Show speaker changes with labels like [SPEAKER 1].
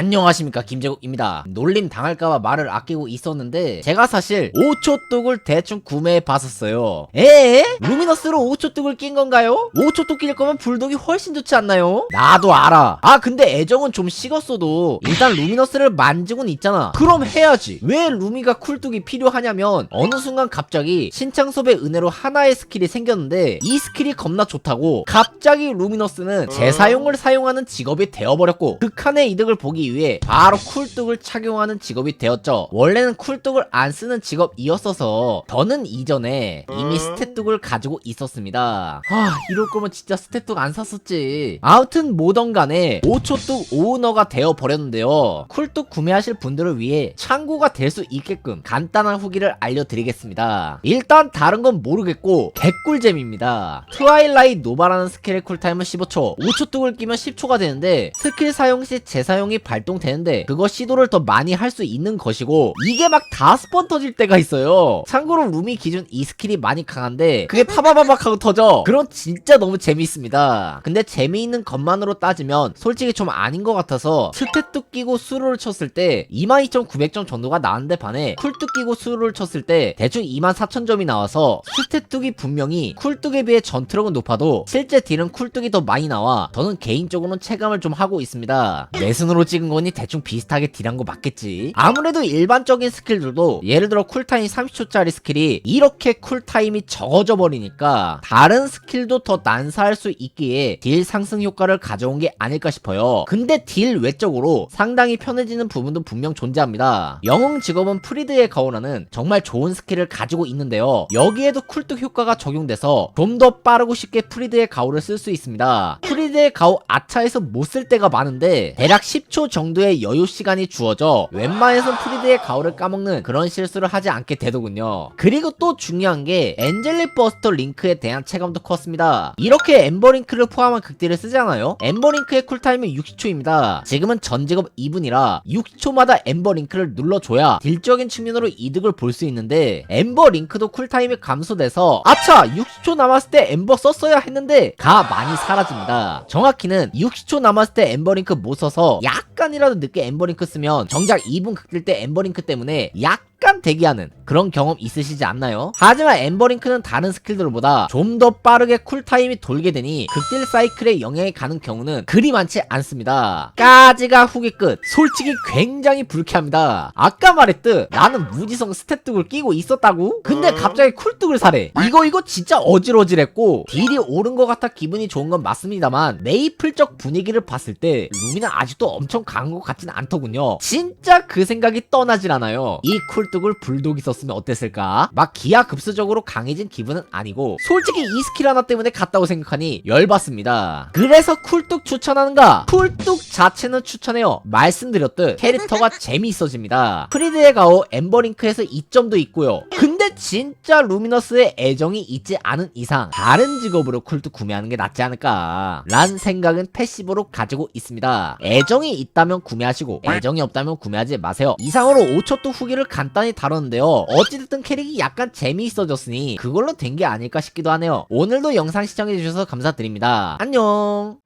[SPEAKER 1] 안녕하십니까 김재국입니다 놀림 당할까봐 말을 아끼고 있었는데 제가 사실 5초 뚝을 대충 구매해 봤었어요 에? 루미너스로 5초 뚝을 낀 건가요? 5초 뚝 낄 거면 불독이 훨씬 좋지 않나요? 나도 알아 아 근데 애정은 좀 식었어도 일단 루미너스를 만지곤 있잖아 그럼 해야지 왜 루미가 쿨뚝이 필요하냐면 어느 순간 갑자기 신창섭의 은혜로 하나의 스킬이 생겼는데 이 스킬이 겁나 좋다고 갑자기 루미너스는 재사용을 사용하는 직업이 되어버렸고 극한의 이득을 보기 위해 바로 쿨뚝을 착용하는 직업이 되었죠. 원래는 쿨뚝을 안 쓰는 직업이었어서 저는 이전에 이미 스탯뚝을 가지고 있었습니다. 아 이럴 거면 진짜 스탯뚝 안 샀었지. 아무튼 뭐던 간에 5초뚝 오너가 되어버렸는데요. 쿨뚝 구매하실 분들을 위해 참고가 될 수 있게끔 간단한 후기를 알려드리겠습니다. 일단 다른 건 모르겠고 개꿀잼입니다. 트와일라이 노바라는 스킬의 쿨타임은 15초 5초 뚝을 끼면 10초가 되는데 스킬 사용 시 재사용이 발 동되는데 그거 시도를 더 많이 할 수 있는 것이고 이게 막 다섯 번 터질 때가 있어요. 참고로 루미 기준 이 스킬이 많이 강한데 그게 파바바박 하고 터져. 그럼 진짜 너무 재미있습니다. 근데 재미있는 것만으로 따지면 솔직히 좀 아닌 것 같아서 스탯 끼고 수로를 쳤을 때 22,900점 정도가 나왔는데 반해 쿨뚝 끼고 수로를 쳤을 때 대충 24,000점이 나와서 스탯뚝이 분명히 쿨뚝에 비해 전투력은 높아도 실제 딜은 쿨뚝이 더 많이 나와. 저는 개인적으로는 체감을 좀 하고 있습니다. 내 손으로 찍은 거니 대충 비슷하게 딜한 거 맞겠지? 아무래도 일반적인 스킬들도 예를 들어 쿨타임 30초짜리 스킬이 이렇게 쿨타임이 적어져 버리니까 다른 스킬도 더 난사할 수 있기에 딜 상승 효과를 가져온 게 아닐까 싶어요. 근데 딜 외적으로 상당히 편해지는 부분도 분명 존재합니다. 영웅 직업은 프리드의 가오라는 정말 좋은 스킬을 가지고 있는데요. 여기에도 쿨뚝 효과가 적용돼서 좀 더 빠르고 쉽게 프리드의 가오를 쓸 수 있습니다 드의 가오 아차에서 못 쓸 때가 많은데 대략 10초 정도의 여유 시간이 주어져 웬만해선 프리드의 가오를 까먹는 그런 실수를 하지 않게 되더군요. 그리고 또 중요한 게 엔젤릭 버스터 링크에 대한 체감도 컸습니다. 이렇게 엠버링크를 포함한 극딜을 쓰잖아요? 엠버링크의 쿨타임은 60초입니다. 지금은 전 직업 2분이라 60초마다 엠버링크를 눌러줘야 딜적인 측면으로 이득을 볼 수 있는데 엠버링크도 쿨타임이 감소돼서 아차 60초 남았을 때 엠버 썼어야 했는데 가 많이 사라집니다 정확히는 60초 남았을 때 엠버링크 못 써서 약 간이라도 늦게 엠버링크 쓰면 정작 2분 극딜 때 엠버링크 때문에 약 약간 대기하는 그런 경험 있으시지 않나요? 하지만 엠버링크는 다른 스킬들보다 좀 더 빠르게 쿨타임이 돌게 되니 극딜 사이클에 영향이 가는 경우는 그리 많지 않습니다. 까지가 후기 끝. 솔직히 굉장히 불쾌합니다. 아까 말했듯 나는 무지성 스탯뚝을 끼고 있었다고? 근데 갑자기 쿨뚝을 사래. 이거 이거 진짜 어질어질했고 딜이 오른 것 같아 기분이 좋은 건 맞습니다만 메이플적 분위기를 봤을 때 루미는 아직도 엄청 강한 것 같진 않더군요. 진짜 그 생각이 떠나질 않아요. 이 쿨뚝을 불독이 썼으면 어땠을까? 막 기하급수적으로 강해진 기분은 아니고 솔직히 이 스킬 하나 때문에 갔다고 생각하니 열받습니다. 그래서 쿨뚝 추천하는가? 쿨뚝 자체는 추천해요. 말씀드렸듯 캐릭터가 재미있어집니다. 프리드의 가오 엠버링크에서 이점도 있고요. 근 데 진짜 루미너스의 애정이 있지 않은 이상 다른 직업으로 쿨뚝 구매하는 게 낫지 않을까 란 생각은 패시브로 가지고 있습니다. 애정이 있다면 구매하시고 애정이 없다면 구매하지 마세요. 이상으로 5초 또 후기를 간단히 다뤘는데요. 어찌됐든 캐릭이 약간 재미있어졌으니 그걸로 된 게 아닐까 싶기도 하네요. 오늘도 영상 시청해주셔서 감사드립니다. 안녕